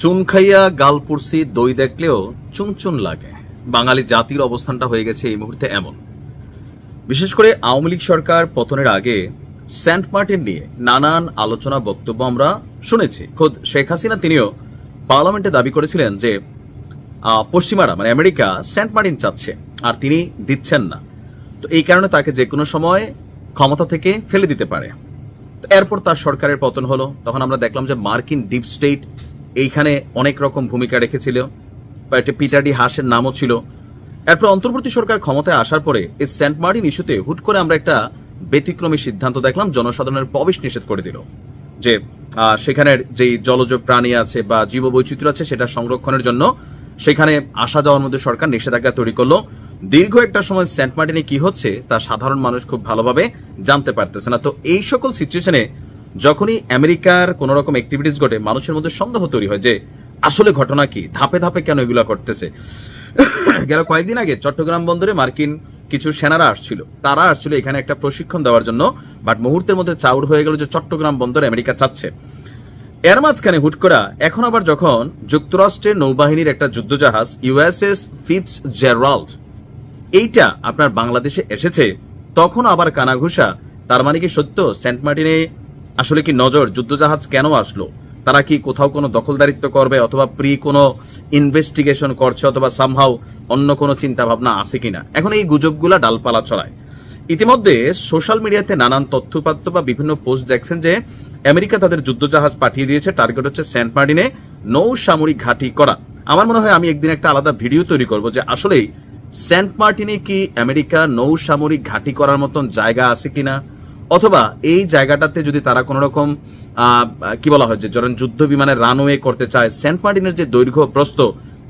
চুন খাইয়া গাল দই দেখলেও চুন চুন লাগে। বাঙালি জাতির অবস্থানটা হয়ে গেছে এই মুহূর্তে এমন। বিশেষ করে আওয়ামী লীগ সরকার পতনের আগে সেন্ট মার্টিন নিয়ে নানান আলোচনা বক্তব্য আমরা শুনেছি। খোদ শেখ হাসিনা তিনিও পার্লামেন্টে দাবি করেছিলেন যে পশ্চিমারা মানে আমেরিকা সেন্ট মার্টিন চাচ্ছে, আর তিনি দিচ্ছেন না। তো এই কারণে তাকে যে কোনো সময় ক্ষমতা থেকে ফেলে দিতে পারে। এরপর তার সরকারের পতন হলো। তখন আমরা দেখলাম যে মার্কিন ডিপ স্টেট এইখানে অনেক রকম ভূমিকা রেখেছিল বা একটা পিটার ডি হাসের নামও ছিল। এরপর অন্তর্বর্তী সরকার ক্ষমতায় আসার পরে এই সেন্ট মার্টিন ইস্যুতে হুট করে আমরা একটা ব্যতিক্রমী সিদ্ধান্ত দেখলাম, জনসাধারণের প্রবেশ নিষেধ করে দিল। যে সেখানের যেই জলজ প্রাণী আছে বা জীববৈচিত্র্য আছে সেটা সংরক্ষণের জন্য সেখানে আসা যাওয়ার মধ্যে সরকার নিষেধাজ্ঞা তৈরি করল। দীর্ঘ একটা সময় সেন্ট মার্টিনে কি হচ্ছে তা সাধারণ মানুষ খুব ভালোভাবে জানতে পারতেছে না। তো এই সকল সিচুয়েশনে যখনই আমেরিকার কোন রকম অ্যাক্টিভিটিস ঘটে, মানুষের মধ্যে সন্দেহ তৈরি হয় যে, আসলে ঘটনা কি? ধাপে ধাপে কেন এগুলো করতেছে গেল কয়েকদিন আগে চট্টগ্রাম বন্দরে মার্কিন কিছু সেনারা আসছিল। তারা আসছিল এখানে একটা প্রশিক্ষণ দেওয়ার জন্য বাট মুহূর্তের মধ্যে চাউর হয়ে গেল যে চট্টগ্রাম বন্দর আমেরিকা চাচ্ছে। এর মাঝখানে হুট করা, এখন আবার যখন যুক্তরাষ্ট্রের নৌবাহিনীর একটা যুদ্ধজাহাজ, ইউএসএস ফিটস জেরাল্ড এইটা আপনার বাংলাদেশে এসেছে, তখন আবার কানাঘুষা, তার মানে কি সত্য? সেন্ট মার্টিনে আসলে কি নজর যুদ্ধজাহাজ কেন আসলো? তারা কি কোথাও কোনো দখলদারিত্ব করবে অথবা প্রি কোনো ইনভেস্টিগেশন করছে অথবা সামহাও অন্য কোনো চিন্তা ভাবনা আছে কিনা? এখন এই গুজবগুলা ডালপালা চড়ায় ইতিমধ্যে সোশ্যাল মিডিয়াতে নানান তথ্যপাত্র বা বিভিন্ন পোস্ট দেখছেন যে আমেরিকা তাদের যুদ্ধজাহাজ পাঠিয়ে দিয়েছে। টার্গেট হচ্ছে সেন্ট মার্টিনে নৌ সামরিক ঘাঁটি করা। আমার মনে হয় আমি একদিন একটা আলাদা ভিডিও তৈরি করব যে আসলেই সেন্ট মার্টিনে কি আমেরিকা নৌ সামরিক ঘাঁটি করার মতন জায়গা আছে কিনা? অথবা এই জায়গাটাতে যদি তারা কোনো রকম কি বলা হয় যে ধরেন যুদ্ধ বিমানের রানওয়ে করতে চায়, সেন্ট মার্টিনের যে দৈর্ঘ্য, প্রস্থ,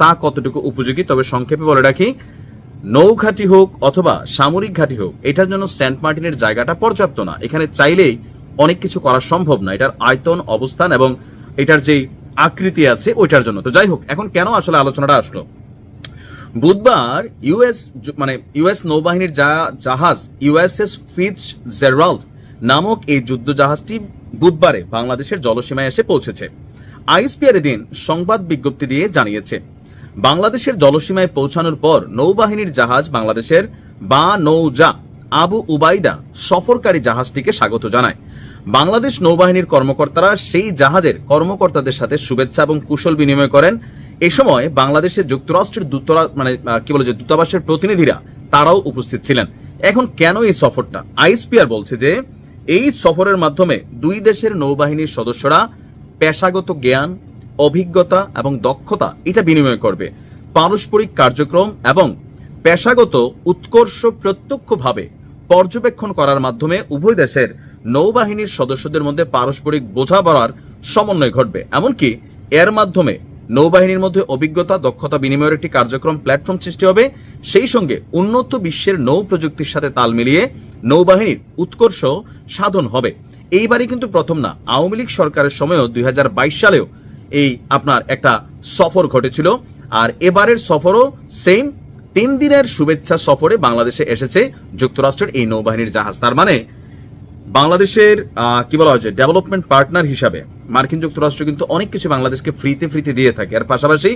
তা কতটুকু উপযোগী? তবে সংক্ষেপে বলে রাখি, নৌঘাটি হোক অথবা সামরিক ঘাঁটি হোক, এটার জন্য সেন্ট মার্টিনের জায়গাটা পর্যাপ্ত না। এখানে চাইলেই অনেক কিছু করা সম্ভব না। এটার আয়তন, অবস্থান এবং এটার যে আকৃতি আছে, ওইটার জন্য। তো যাই হোক, এখন কেন আসলে আলোচনাটা আসলো? বুধবার ইউএস মানে ইউএস নৌবাহিনীর জাহাজ ইউএসএস ফিটস জেরাল্ড নামক এই যুদ্ধ জাহাজটি বুধবারে বাংলাদেশের জলসীমায় এসে পৌঁছেছে। আইএসপিআর দিন সংবাদ বিজ্ঞপ্তি দিয়ে জানিয়েছে, বাংলাদেশের জলসীমায় পৌঁছানোর পর নৌবাহিনীর জাহাজ বাংলাদেশের বা নৌজা আবু উবাইদা সফরকারী জাহাজটিকে স্বাগত জানায়। বাংলাদেশ নৌবাহিনীর কর্মকর্তারা সেই জাহাজের কর্মকর্তাদের সাথে শুভেচ্ছা এবং কুশল বিনিময় করেন এ সময় বাংলাদেশের যুক্তরাষ্ট্রের দূতরা মানে কি বলে যে দূতাবাসের প্রতিনিধিরা তারাও উপস্থিত ছিলেন। এখন কেন এই সফরটা? আইএসপিআর বলছে যে, এই সফরের মাধ্যমে দুই দেশের নৌবাহিনীর সদস্যরা পেশাগত জ্ঞান, অভিজ্ঞতা এবং দক্ষতা এটা বিনিময় করবে। পারস্পরিক কার্যক্রম এবং পেশাগত উৎকর্ষ প্রত্যক্ষভাবে পর্যবেক্ষণ করার মাধ্যমে উভয় দেশের নৌবাহিনীর সদস্যদের মধ্যে পারস্পরিক বোঝাপড়ার সমন্বয় ঘটবে। এমনকি এর মাধ্যমে নৌবাহিনীর মধ্যে অভিজ্ঞতা, দক্ষতা বিনিময়ের একটি কার্যক্রম প্ল্যাটফর্ম সৃষ্টি হবে। সেই সঙ্গে উন্নত বিশ্বের নৌ প্রযুক্তির সাথে তাল মিলিয়ে নৌবাহিনীর উৎকর্ষ সাধন হবে। এইবারই কিন্তু প্রথম না, আওয়ামী লীগ সরকারের সময়ও দুই হাজার বাইশ সালেও এই আপনার একটা সফর ঘটেছিল। আর এবারের সফরও সেম তিন দিনের শুভেচ্ছা সফরে বাংলাদেশে এসেছে যুক্তরাষ্ট্রের এই নৌবাহিনীর জাহাজ। তার মানে বাংলাদেশের কি বলা হচ্ছে ডেভেলপমেন্ট পার্টনার হিসাবে মার্কিন যুক্তরাষ্ট্র কিন্তু অনেক কিছু বাংলাদেশকে ফ্রিতে ফ্রিতে দিয়ে থাকে। আর পাশাপাশি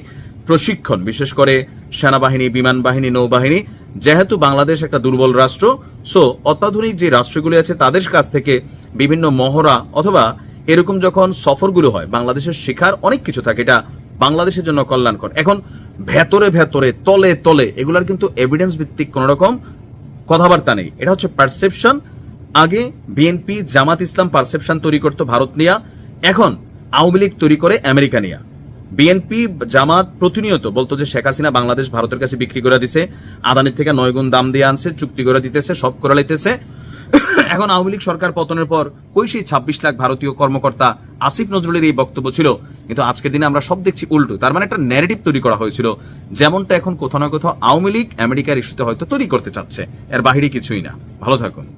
প্রশিক্ষণ, বিশেষ করে সেনাবাহিনী বিমান বাহিনী নৌবাহিনী, যেহেতু বাংলাদেশ একটা দুর্বল রাষ্ট্র সো অত্যাধুনিক যে রাষ্ট্রগুলি আছে তাদের কাছ থেকে বিভিন্ন মহড়া অথবা এরকম যখন সফরগুলো হয়, বাংলাদেশের শেখার অনেক কিছু থাকে, এটা বাংলাদেশের জন্য কল্যাণকর। এখন ভেতরে ভেতরে, তলে তলে এগুলার কিন্তু এভিডেন্স ভিত্তিক কোন রকম কথাবার্তা নেই। এটা হচ্ছে পারসেপশন আগে বিএনপি জামাত ইসলাম পারসেপশন তৈরি করতো ভারত নিয়া, এখন আওয়ামী লীগ তৈরি করে আমেরিকা নিয়া। বিএনপি জামাত প্রতিনিয়ত বলতো যে শেখ হাসিনা বাংলাদেশ ভারতের কাছে বিক্রি করে দিছে, আদানির থেকে নয় গুণ দাম দিয়ে আনছে, চুক্তি করে দিতেছে, সব করে লাইতেছে। এখন আওয়ামী লীগ সরকার পতনের পর কই সেই ছাব্বিশ লাখ ভারতীয় কর্মকর্তা আসিফ নজরুলের এই বক্তব্য ছিল। কিন্তু আজকের দিনে আমরা সব দেখছি উল্টো, তার মানে একটা ন্যারেটিভ তৈরি করা হয়েছিল, যেমনটা এখন কোথাও না কোথাও আওয়ামী লীগ আমেরিকার ইস্যুতে হয়তো তৈরি করতে চাচ্ছে। এর বাহিরে কিছুই না। ভালো থাকুন।